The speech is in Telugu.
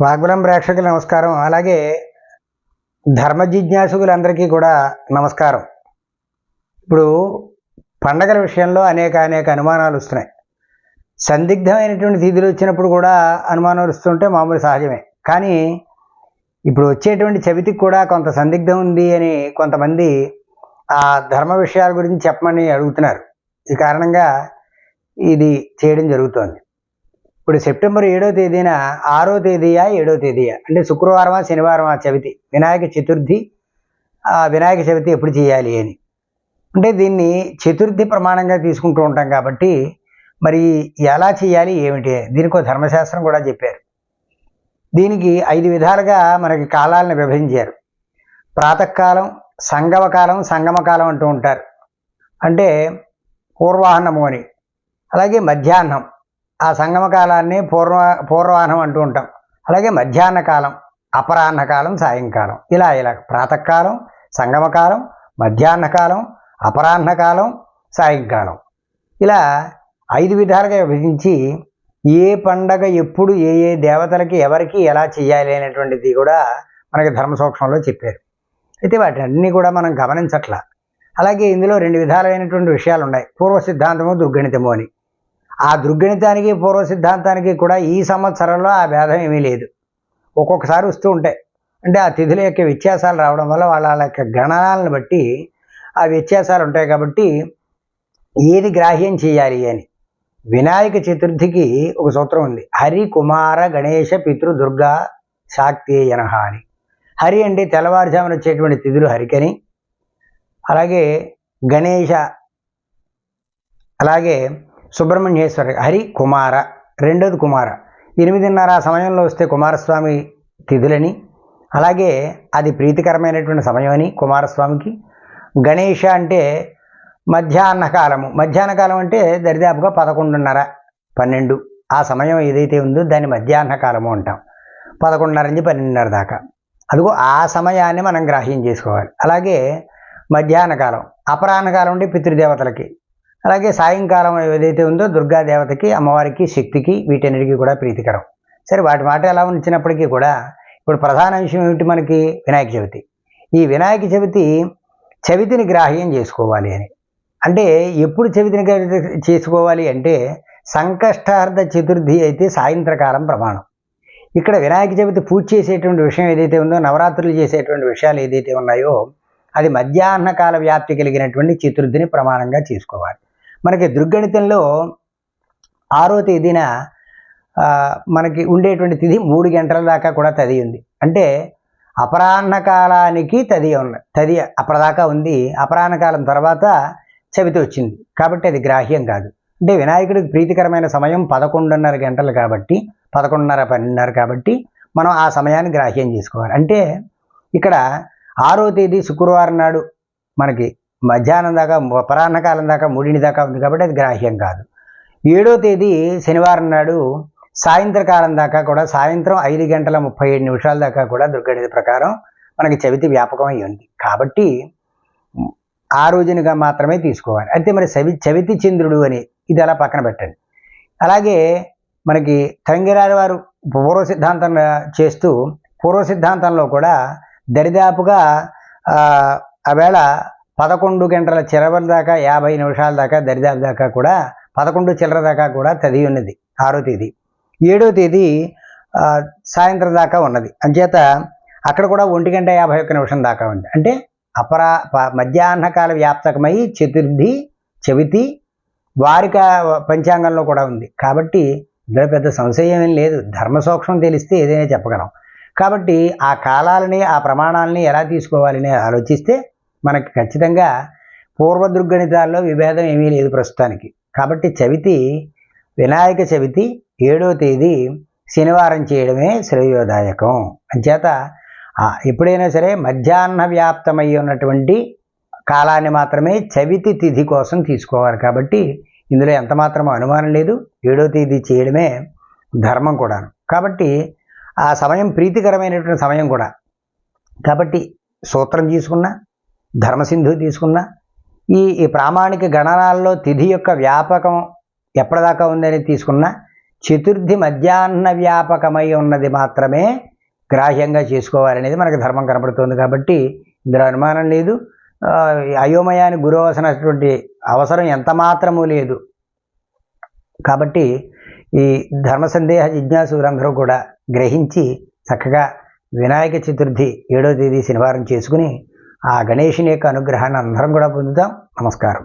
వాగ్బలం ప్రేక్షకులు నమస్కారం. అలాగే ధర్మ జిజ్ఞాసుకులందరికీ కూడా నమస్కారం. ఇప్పుడు పండగల విషయంలో అనేక అనేక అనుమానాలు వస్తున్నాయి. సందిగ్ధమైనటువంటి తిథులు వచ్చినప్పుడు కూడా అనుమానాలు వస్తుంటే మామూలు సహజమే. కానీ ఇప్పుడు వచ్చేటువంటి చవితికి కూడా కొంత సందిగ్ధం ఉంది అని కొంతమంది ఆ ధర్మ విషయాల గురించి చెప్పమని అడుగుతున్నారు. ఈ కారణంగా ఇది చేయడం జరుగుతోంది. ఇప్పుడు సెప్టెంబర్ ఏడో తేదీన ఆరో తేదీయా ఏడో తేదీయా? అంటే శుక్రవారమా శనివారమా చవితి? వినాయక చతుర్థి వినాయక చవితి ఎప్పుడు చేయాలి అని. అంటే దీన్ని చతుర్థి ప్రమాణంగా తీసుకుంటూ ఉంటాం కాబట్టి మరి ఎలా చేయాలి ఏమిటి? దీనికి ఒక ధర్మశాస్త్రం కూడా చెప్పారు. దీనికి ఐదు విధాలుగా మనకి కాలాలను విభజించారు. ప్రాతకాలం సంగమకాలం సంగమకాలం అంటూ ఉంటారు. అంటే పూర్వాహ్నము అని. అలాగే మధ్యాహ్నం. ఆ సంగమ కాలాన్ని పూర్వ పూర్వాహ్నం అంటూ ఉంటాం. అలాగే మధ్యాహ్న కాలం అపరాహ్న కాలం సాయంకాలం. ఇలా ఇలా ప్రాతకాలం సంగమకాలం మధ్యాహ్న కాలం అపరాహ్న కాలం సాయంకాలం. ఇలా ఐదు విధాలుగా విభజించి ఏ పండగ ఎప్పుడు ఏ ఏ దేవతలకి ఎవరికి ఎలా చేయాలి అనేటువంటిది కూడా మనకి ధర్మసూక్ష్మంలో చెప్పారు. అయితే వాటి అన్నీ కూడా మనం గమనించట్ల. అలాగే ఇందులో రెండు విధాలైనటువంటి విషయాలు ఉన్నాయి పూర్వ సిద్ధాంతము దుర్గణితము అని. ఆ దుర్గణితానికి పూర్వ సిద్ధాంతానికి కూడా ఈ సంవత్సరంలో ఆ భేదం ఏమీ లేదు. ఒక్కొక్కసారి వస్తూ ఉంటాయి. అంటే ఆ తిథుల యొక్క వ్యత్యాసాలు రావడం వల్ల వాళ్ళ యొక్క గణనాలను బట్టి ఆ వ్యత్యాసాలు ఉంటాయి కాబట్టి ఏది గ్రాహ్యం చేయాలి అని. వినాయక చతుర్థికి ఒక సూత్రం ఉంది. హరి కుమార గణేష పితృ దుర్గా శాక్తేయనహ అని. హరి అంటే తెల్లవారుజామున వచ్చేటువంటి తిథులు హరికని. అలాగే గణేష అలాగే సుబ్రహ్మణ్యేశ్వర హరి కుమార రెండోది కుమార. ఎనిమిదిన్నర ఆ సమయంలో వస్తే కుమారస్వామి తిథులని అలాగే అది ప్రీతికరమైనటువంటి సమయం అని కుమారస్వామికి. గణేష అంటే మధ్యాహ్న కాలము. మధ్యాహ్న కాలం అంటే దరిదాపుగా పదకొండున్నర పన్నెండు. ఆ సమయం ఏదైతే ఉందో దాన్ని మధ్యాహ్న కాలము అంటాం. పదకొండున్నర నుంచి పన్నెండున్నర దాకా. అదిగో ఆ సమయాన్ని మనం గ్రాహ్యం చేసుకోవాలి అలాగే మధ్యాహ్న కాలం. అపరాహ్న కాలం అంటే పితృదేవతలకి. అలాగే సాయంకాలం ఏదైతే ఉందో దుర్గాదేవతకి అమ్మవారికి శక్తికి వీటన్నిటికీ కూడా ప్రీతికరం. సరే వాటి మాట ఎలా ఉంచినప్పటికీ కూడా ఇప్పుడు ప్రధాన అంశం ఏమిటి మనకి? వినాయక చవితి. ఈ వినాయక చవితి చవితిని గ్రాహ్యం చేసుకోవాలి అని. అంటే ఎప్పుడు చవితిని చేసుకోవాలి అంటే సంకష్టార్థ చతుర్థి అయితే సాయంత్రకాలం ప్రమాణం. ఇక్కడ వినాయక చవితి పూజ చేసేటువంటి విషయం ఏదైతే ఉందో నవరాత్రులు చేసేటువంటి విషయాలు ఏదైతే ఉన్నాయో అది మధ్యాహ్న కాల వ్యాప్తి కలిగినటువంటి చతుర్థిని ప్రమాణంగా చేసుకోవాలి. మనకి దుర్గణితంలో ఆరో తేదీన మనకి ఉండేటువంటి తిథి మూడు గంటల దాకా కూడా తది ఉంది. అంటే అపరాహ్న కాలానికి తది ఉన్న తది అప్పటిదాకా ఉంది. అపరాహ్న కాలం తర్వాత చవితి వచ్చింది. కాబట్టి అది గ్రాహ్యం కాదు. అంటే వినాయకుడికి ప్రీతికరమైన సమయం పదకొండున్నర గంటలు కాబట్టి పదకొండున్నర పన్నెండున్నర కాబట్టి మనం ఆ సమయాన్ని గ్రాహ్యం చేసుకోవాలి. అంటే ఇక్కడ ఆరో తేదీ శుక్రవారం నాడు మనకి మధ్యాహ్నం దాకా అపరాహ్నకాలం దాకా మూడింటి దాకా ఉంది కాబట్టి అది గ్రాహ్యం కాదు. ఏడో తేదీ శనివారం నాడు సాయంత్రకాలం దాకా కూడా సాయంత్రం ఐదు గంటల ముప్పై ఏడు నిమిషాల దాకా కూడా దుర్గణిత ప్రకారం మనకి చవితి వ్యాపకమై ఉంది. కాబట్టి ఆ రోజునిగా మాత్రమే తీసుకోవాలి. అయితే మరి చవి చవితి చంద్రుడు అని ఇది అలా పక్కన పెట్టండి. అలాగే మనకి తంగిరాజు వారు పూర్వ సిద్ధాంతం చేస్తూ పూర్వ సిద్ధాంతంలో కూడా దరిదాపుగా ఆవేళ పదకొండు గంటల చిరవల దాకా యాభై నిమిషాల దాకా దరిదాపు దాకా కూడా పదకొండు చిల్లర దాకా కూడా తది ఉన్నది ఆరో తేదీ. ఏడో తేదీ సాయంత్రం దాకా ఉన్నది. అంచేత అక్కడ కూడా ఒంటి గంట యాభై ఒక్క నిమిషం దాకా ఉంది. అంటే అపరా ప- మధ్యాహ్న కాల వ్యాప్తకమై చతుర్థి చవితి వారిక పంచాంగంలో కూడా ఉంది. కాబట్టి ఇందులో పెద్ద సంశయం ఏం లేదు. ధర్మ సూక్ష్మం తెలిస్తే ఏదైనా చెప్పగలం. కాబట్టి ఆ కాలాలని ఆ ప్రమాణాలని ఎలా తీసుకోవాలని ఆలోచిస్తే మనకి ఖచ్చితంగా పూర్వ దుర్గణితాల్లో విభేదం ఏమీ లేదు ప్రస్తుతానికి. కాబట్టి చవితి వినాయక చవితి ఏడో తేదీ శనివారం చేయడమే శ్రేయోదాయకం. అంచేత ఎప్పుడైనా సరే మధ్యాహ్న వ్యాప్తమై ఉన్నటువంటి కాలాన్ని మాత్రమే చవితి తిథి కోసం తీసుకోవాలి. కాబట్టి ఇందులో ఎంత మాత్రం అనుమానం లేదు. ఏడో తేదీ చేయడమే ధర్మం కూడాను కాబట్టి ఆ సమయం ప్రీతికరమైనటువంటి సమయం కూడా. కాబట్టి సూత్రం తీసుకున్నా ధర్మసింధు తీసుకున్నా ఈ ఈ ప్రామాణిక గణనాల్లో తిథి యొక్క వ్యాపకం ఎప్పటిదాకా ఉందని తీసుకున్నా చతుర్థి మధ్యాహ్న వ్యాపకమై ఉన్నది మాత్రమే గ్రాహ్యంగా చేసుకోవాలనేది మనకు ధర్మం కనపడుతుంది కాబట్టి ఇందులో అనుమానం లేదు. అయోమయానికి గురవలసినటువంటి అవసరం ఎంత మాత్రము లేదు. కాబట్టి ఈ ధర్మ సందేహ జిజ్ఞాసులందరూ కూడా గ్రహించి చక్కగా వినాయక చతుర్థి ఏడో తేదీ శనివారం చేసుకుని ఆ గణేషుని యొక్క అనుగ్రహాన్ని అందరం కూడా పొందుతాం నమస్కారం